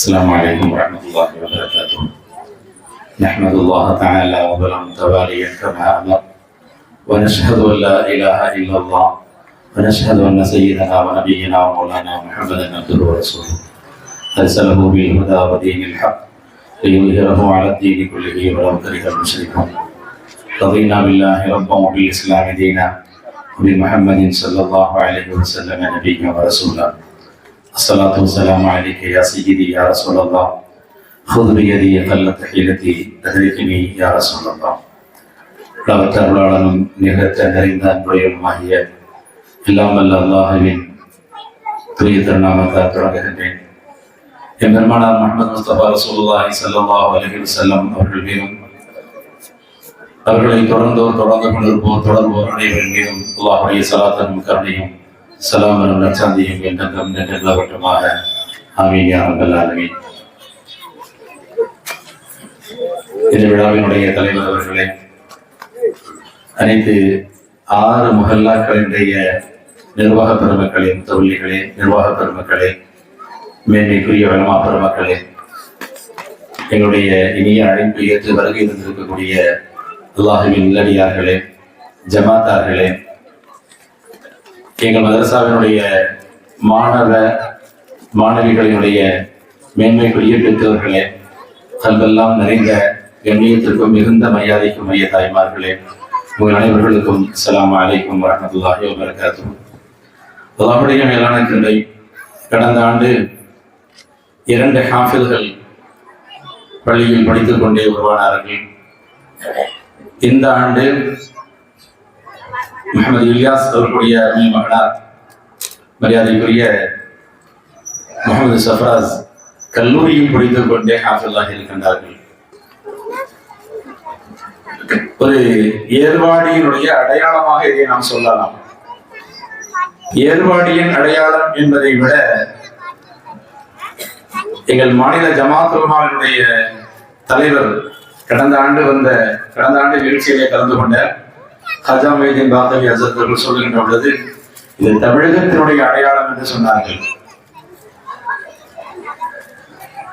السلام عليكم ورحمة الله وبركاته. نحمد الله تعالى وبلا متواليا كما أمر. ونشهد أن لا إله إلا الله. ونشهد أن سيدنا ونبينا ومولانا محمدا عبده ورسوله. أرسله بالهدى ودين الحق. ليظهره على الدين كله ولو كره المشركون. رضينا بالله ربا وبالإسلام دينا. وبمحمد صلى الله عليه وسلم نبيا ورسولا. الصلاة والسلام عليك يا سيدي يا رسول الله خذ بيدي قلت حيلتي أدركني يا رسول الله அளவற்ற அருளாளனும் நிகழ்த்த நிறைந்த அன்புடையமாகிய எல்லாம் வல்ல அல்லாஹுவின் தூய திருநாமத்தால் தொடங்குகின்றேன் என் பெருமானார் முகமது முஸ்தபா ரசூலுல்லாஹி ஸல்லல்லாஹு அலைஹி வஸல்லம் அவர்கள் மீதும் அவர்களை தொடர்ந்தோர் தொடர்ந்து கொண்டிருப்போர் தொடர்போர் அனைவரின் மீதும் அல்லாஹுடைய சலாத்தனும் கருணையும் சலாமனும் நச்சாந்தியும் என்றென்றும் நிகழ்வட்டமாக ஆமீன் யா ரப்பல் இந்த விழாவினுடைய தலைவர் அவர்களே அனைத்து ஆறு முகல்லாக்களினுடைய நிர்வாக பெருமக்களின் தொழில்களே நிர்வாக பெருமக்களே மேன்மைக்குரிய வளமா பெருமக்களே எங்களுடைய இனிய அழைப்பு ஏற்று வருகை தந்திருக்கக்கூடிய அல்லாஹுவின் இல்லடியார்களே ஜமாத்தார்களே எங்கள் மதரசாவினுடைய மாணவ மாணவிகளினுடைய மேன்மைக்குரிய பெற்றோர்களே கல்வெல்லாம் நிறைந்த கண்ணியத்திற்கும் மிகுந்த மரியாதைக்கும் மைய தாய்மார்களே உங்கள் அனைவர்களுக்கும் அஸ்ஸலாமு அலைக்கும் வரமத்துல்லாஹி வபரகாத்துஹு. அல்லாஹுடைய மேலான கிருபை கடந்த ஆண்டு இரண்டு ஹாஃபில்கள் பள்ளியில் படித்துக் கொண்டே உருவானார்கள். இந்த ஆண்டு முகமது இலியாஸ் அவர்களுடைய அருமை மகனார் மரியாதைக்குரிய முகமது சஃப்ராஸ் கல்லூரியில் புரிந்து கொண்டே ஹாஃபில்லாக இருக்கின்றார்கள் ஒரு ஏர்வாடியினுடைய அடையாளமாக இதை நாம் சொல்லலாம். ஏர்வாடியின் அடையாளம் என்பதை விட எங்கள் மாநில ஜமாத்துமாவினுடைய தலைவர் கடந்த ஆண்டு வந்த கடந்த ஆண்டு நிகழ்ச்சியிலே கலந்து கொண்ட ஹஜா மேதின் பாத்தவி அசத் அவர்கள் சொல்லுகின்ற பொழுது இது தமிழகத்தினுடைய அடையாளம் என்று சொன்னார்கள்.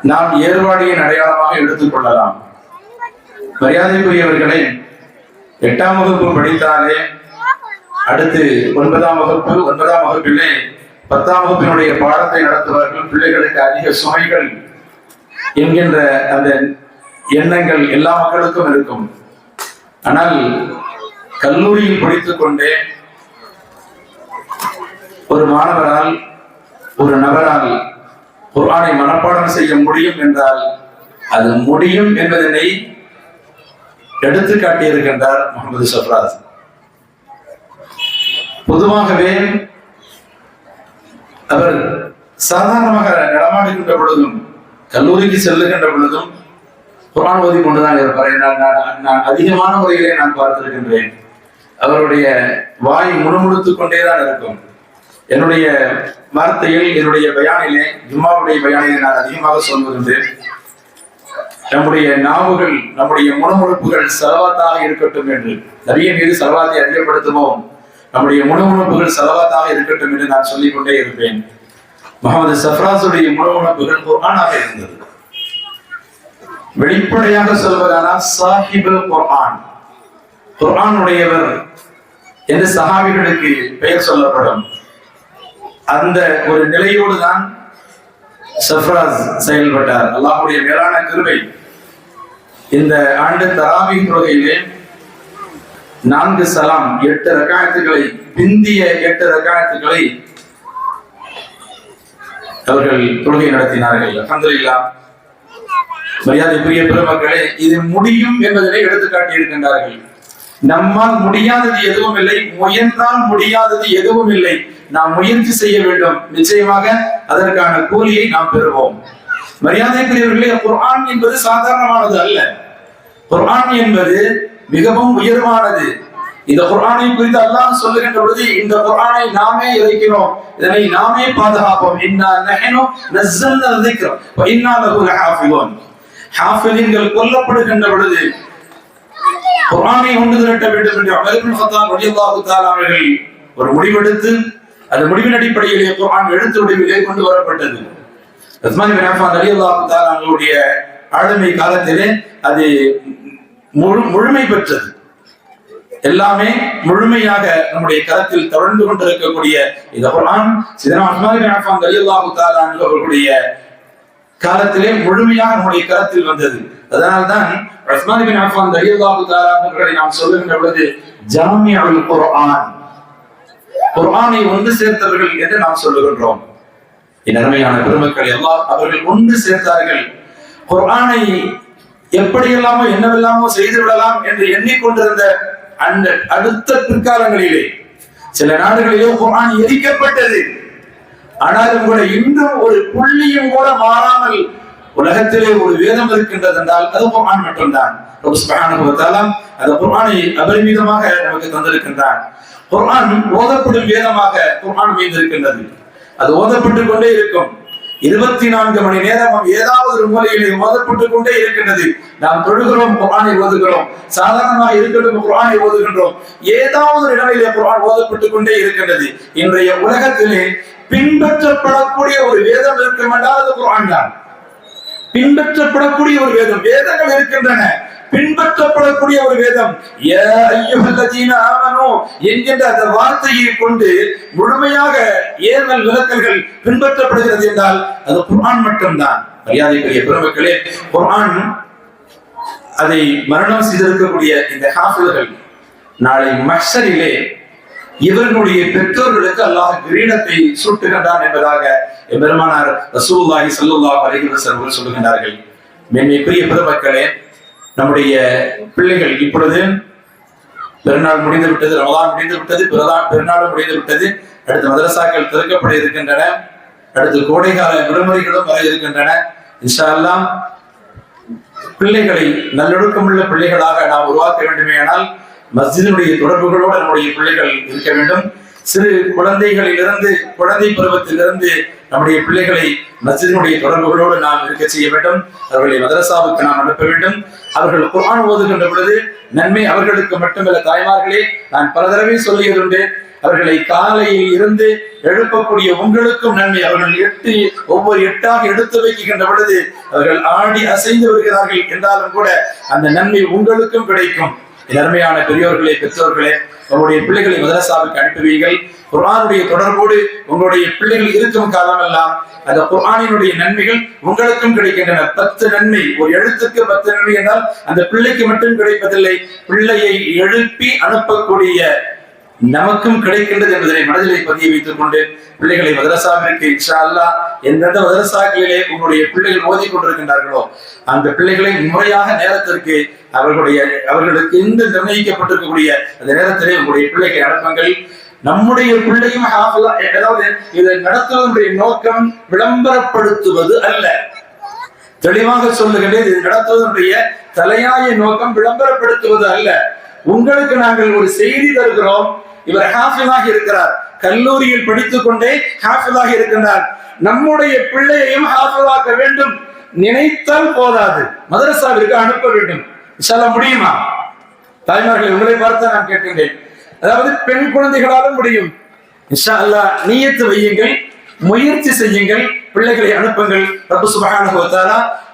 நாம் ஏர்வாடியின் அடையாளமாக எடுத்துக் கொள்ளலாம். மரியாதைக்குரியவர்களே எட்டாம் வகுப்பு படித்தாலே அடுத்து ஒன்பதாம் வகுப்பு ஒன்பதாம் வகுப்பிலே பத்தாம் வகுப்பினுடைய பாடத்தை நடத்துவார்கள் பிள்ளைகளுக்கு அதிக சுமைகள் என்கின்ற அந்த எண்ணங்கள் எல்லா மக்களுக்கும் இருக்கும். ஆனால் கல்லூரியில் படித்துக் கொண்டே ஒரு மாணவரால் ஒரு நபரால் குரானை மனப்பாடம் செய்ய முடியும் என்றால் அது முடியும் என்பதனை எடுத்து காட்டியிருக்கின்றார் முகமது சஃப்ராஸ் பொதுவாகவே அவர் சாதாரணமாக நடமாடுகின்ற பொழுதும் கல்லூரிக்கு செல்லுகின்ற பொழுதும் குரான் ஓதி கொண்டுதான் இருப்பார். நான் நான் நான் அதிகமான முறையிலே நான் பார்த்திருக்கின்றேன். அவருடைய வாய் முணுமுணுத்துக் கொண்டேதான் இருக்கும். என்னுடைய வார்த்தையில் என்னுடைய பயானிலே ஜும்மாவுடைய பயானிலே நான் அதிகமாக சொல்லுகின்றேன். நம்முடைய நாவுகள் நம்முடைய முணுமுணுப்புகள் செலவாத்தாக இருக்கட்டும் என்று. நிறைய மீது செலவாத்தை அதிகப்படுத்துவோம். நம்முடைய முணுமுணுப்புகள் செலவாத்தாக இருக்கட்டும் என்று நான் சொல்லிக் கொண்டே இருப்பேன். முகமது சஃப்ராசுடைய முணுமுணுப்புகள் குர்ஆனாக இருந்தது. வெளிப்படையாக சொல்வதானால் சாஹிபுல் குர்ஆன். குரானுடையவர் என்று சஹாபிகளுக்கு பெயர் சொல்லப்படும். அந்த ஒரு நிலையோடு தான் சஃப்ராஸ் செயல்பட்டார். அல்லாஹுடைய மேலான கிருபை. இந்த ஆண்டு தராவி தொகையிலே நான்கு சலாம் எட்டு ரகாயத்துக்களை பிந்திய எட்டு ரகாயத்துக்களை அவர்கள் தொழுகை நடத்தினார்கள். அஹமதுல்லா மரியாதைக்குரிய பெருமக்களே இது முடியும் என்பதனை எடுத்துக்காட்டி இருக்கின்றார்கள். நம்மால் முடியாதது எதுவும் இல்லை. முயன்றால் முடியாதது எதுவும் இல்லை. நாம் முயற்சி செய்ய வேண்டும். நிச்சயமாக அதற்கான கூலியை நாம் பெறுவோம். மரியாதைக்குரியவர்களே குர்ஆன் என்பது சாதாரணமானது அல்ல. குர்ஆன் என்பது மிகவும் உயர்வானது. இந்த குர்ஆனை குறித்து அல்லாஹ் சொல்லுகின்ற பொழுது இந்த குர்ஆனை நாமே இறைக்கிறோம். இதனை நாமே பாதுகாப்போம். இன்னா நஹனு நஸ்ஸல்னா ذிக்ர வ இன்னா லஹு லஹாஃபிலூன். ஹாஃபிலின்கள் கொல்லப்படுகின்ற பொழுது குரானை ஒன்று திரட்ட வேண்டும் என்று உமர் இப்னு ரலியல்லாஹு தஆலா அவர்கள் ஒரு முடிவெடுத்து அந்த முடிவின் அடிப்படையிலே குரான் எழுத்து வடிவிலே கொண்டு வரப்பட்டது. உஸ்மான் பின் அஃபான் ரலியல்லாஹு தஆலா அவர்களுடைய ஆளுமை காலத்திலே அது முழு முழுமை பெற்றது. எல்லாமே முழுமையாக நம்முடைய கரத்தில் தொடர்ந்து கொண்டிருக்கக்கூடிய இந்த குரான் சிதனா உஸ்மான் பின் அஃபான் ரலியல்லாஹு தஆலா அவர்களுடைய காலத்திலே முழுமையாக நம்முடைய கருத்தில் வந்தது. அதனால்தான் ரஸ்மான் பின் அஃபான் ரலியல்லாஹு தஆலா நாம் சொல்லுகின்ற பொழுது ஜாமிஉல் குர்ஆன். குர்ஆனை ஒன்று சேர்த்தவர்கள் என்று நாம் சொல்லுகின்றோம். என் அருமையான பெருமக்கள் எல்லாம் அவர்கள் ஒன்று சேர்த்தார்கள். குர்ஆனை எப்படியெல்லாமோ என்னவெல்லாமோ செய்து விடலாம் என்று எண்ணிக்கொண்டிருந்த அந்த அடுத்த பிற்காலங்களிலே சில நாடுகளிலே குர்ஆன் எரிக்கப்பட்டது. ஆனாலும் கூட இன்றும் ஒரு புள்ளியும் கூட மாறாமல் உலகத்திலே ஒரு வேதம் இருக்கின்றது என்றால் அது குர்ஆன் மட்டும்தான். ரப்பு சுப்ஹானஹு அந்த குர்ஆனை அபரிமிதமாக நமக்கு தந்திருக்கின்றான். குர்ஆன் ஓதப்படும் வேதமாக குர்ஆன் இருக்கின்றது அது ஓதப்பட்டு கொண்டே இருக்கும். இருபத்தி நான்கு மணி நேரம் ஏதாவது ஒரு மூலையிலே ஓதப்பட்டுக் கொண்டே இருக்கின்றது. நாம் தொழுகிறோம் குரானை ஓதுகிறோம். சாதாரணமாக இருக்கட்டும் குரானை ஓதுகின்றோம். ஏதாவது ஒரு இடங்களிலே குரான் ஓதப்பட்டுக் கொண்டே இருக்கின்றது. இன்றைய உலகத்திலே பின்பற்றப்படக்கூடிய ஒரு வேதம் இருக்கும் என்றால் அது தான். பின்பற்றப்படக்கூடிய ஒரு வேதம். வேதங்கள் இருக்கின்றன. பின்பற்றப்படக்கூடிய ஒரு வேதம். என்கின்ற அந்த வார்த்தையை கொண்டு முழுமையாக ஏவல் விளக்கல்கள் பின்பற்றப்படுகிறது என்றால் அது குரான் மட்டும்தான். மரியாதைக்குரிய பெருமக்களே குரான் அதை மரணம் செய்திருக்கக்கூடிய இந்த ஹாஃபில்கள் நாளை மஹ்ஷரிலே இவர்களுடைய பெற்றோர்களுக்கு அல்லாஹ் கிரீடத்தை சுட்டுகின்றான் என்பதாக எம்பெருமானார் ரசூல்லாஹி ஸல்லல்லாஹு அலைஹி வஸல்லம் அவர்கள் சொல்லுகின்றார்கள். மேன்மைக்குரிய பெருமக்களே நம்முடைய பிள்ளைகள் இப்பொழுது பெருநாள் முடிந்து விட்டது ரமதான் முடிந்து விட்டது பிறதான் பெருநாள் முடிந்து விட்டது அடுத்து மதரசாக்கள் திறக்கப்பட இருக்கின்றன அடுத்து கோடைகால விடுமுறைகளும் வர இருக்கின்றன. இன்ஷா அல்லாஹ் பிள்ளைகளை நல்லொழுக்கமுள்ள பிள்ளைகளாக நாம் உருவாக்க வேண்டுமே ஆனால் மஸ்ஜிதினுடைய தொடர்புகளோடு நம்முடைய பிள்ளைகள் இருக்க வேண்டும். சிறு குழந்தைகளிலிருந்து குழந்தை பருவத்திலிருந்து நம்முடைய பிள்ளைகளை மஸ்ஜிதினுடைய தொடர்புகளோடு நாம் இருக்க செய்ய வேண்டும். அவர்களை மதரசாவுக்கு நாம் அனுப்ப வேண்டும். அவர்கள் குரான் ஓதுகின்ற பொழுது நன்மை அவர்களுக்கு மட்டுமல்ல தாய்மார்களே நான் பல தடவை சொல்லியதுண்டு அவர்களை காலையில் இருந்து எழுப்பக்கூடிய உங்களுக்கும் நன்மை. அவர்கள் எட்டு ஒவ்வொரு எட்டாக எடுத்து வைக்கின்ற பொழுது அவர்கள் ஆடி அசைந்து வருகிறார்கள் என்றாலும் கூட அந்த நன்மை உங்களுக்கும் கிடைக்கும். அருமையான பெரியோர்களே பெற்றோர்களே உங்களுடைய பிள்ளைகளை மதரசாவுக்கு அனுப்புவீர்கள். குரானுடைய தொடர்போடு உங்களுடைய பிள்ளைகள் இருக்கும் காலமெல்லாம் அந்த குரானினுடைய நன்மைகள் உங்களுக்கும் கிடைக்கின்றன. பத்து நன்மை ஒரு எழுத்துக்கு பத்து நன்மை என்றால் அந்த பிள்ளைக்கு மட்டும் கிடைப்பதில்லை. பிள்ளையை எழுப்பி அனுப்பக்கூடிய நமக்கும் கிடைக்கின்றது என்பதனை மனதிலே பதிய வைத்துக் கொண்டு பிள்ளைகளை மதரசாவிற்கு இன்ஷா அல்லாஹ் எந்தெந்த மதரசாக்களிலே உங்களுடைய பிள்ளைகள் ஓதிக் கொண்டிருக்கின்றார்களோ அந்த பிள்ளைகளை முறையாக நேரத்திற்கு அவர்களுடைய அவர்களுக்கு இந்த நிர்ணயிக்கப்பட்டிருக்கக்கூடிய அந்த நேரத்திலே உங்களுடைய பிள்ளைகளை அனுப்புங்கள் நம்முடைய பிள்ளையும் அதாவது இதை நடத்துவதனுடைய நோக்கம் விளம்பரப்படுத்துவது அல்ல. தெளிவாக சொல்லுகின்றேன் இது நடத்துவதனுடைய தலையாய நோக்கம் விளம்பரப்படுத்துவது அல்ல. உங்களுக்கு நாங்கள் ஒரு செய்தி தருகிறோம் இவர் ஹாஃபிலாக இருக்கிறார். கல்லூரியில் படித்துக் கொண்டே ஹாஃபிலாக இருக்கின்றார். நம்முடைய பிள்ளையையும் ஹாஃபிலாக்க வேண்டும். நினைத்தால் போதாது. மதரசாவிற்கு அனுப்ப வேண்டும். சொல்ல முடியுமா? தாய்மார்களை உங்களை பார்த்து நான் கேட்கின்றேன் அதாவது பெண் குழந்தைகளாலும் முடியும். இன்ஷா அல்லாஹ் நீயத்து வையுங்கள் முயற்சி செய்யுங்கள் பிள்ளைகளை அனுப்புங்கள். ரப்பு சுபஹானஹு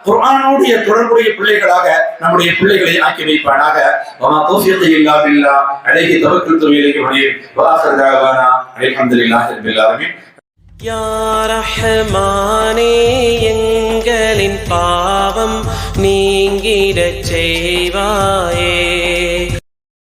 வ தஆலா தொடர்புடைய பிள்ளைகளாக நம்முடைய பிள்ளைகளை ஆக்கி வைப்பானாக. வமா தௌஃபீகி இல்லா பில்லா. அலைஹி தவக்கல்து வ இலைஹி உனீப் வ ஆகிரு தஅவானா அல்ஹம்துலில்லாஹி ரப்பில் ஆலமீன். யா ரஹ்மானே எங்களின் பாவம் நீங்கிடச் செய்வாயே.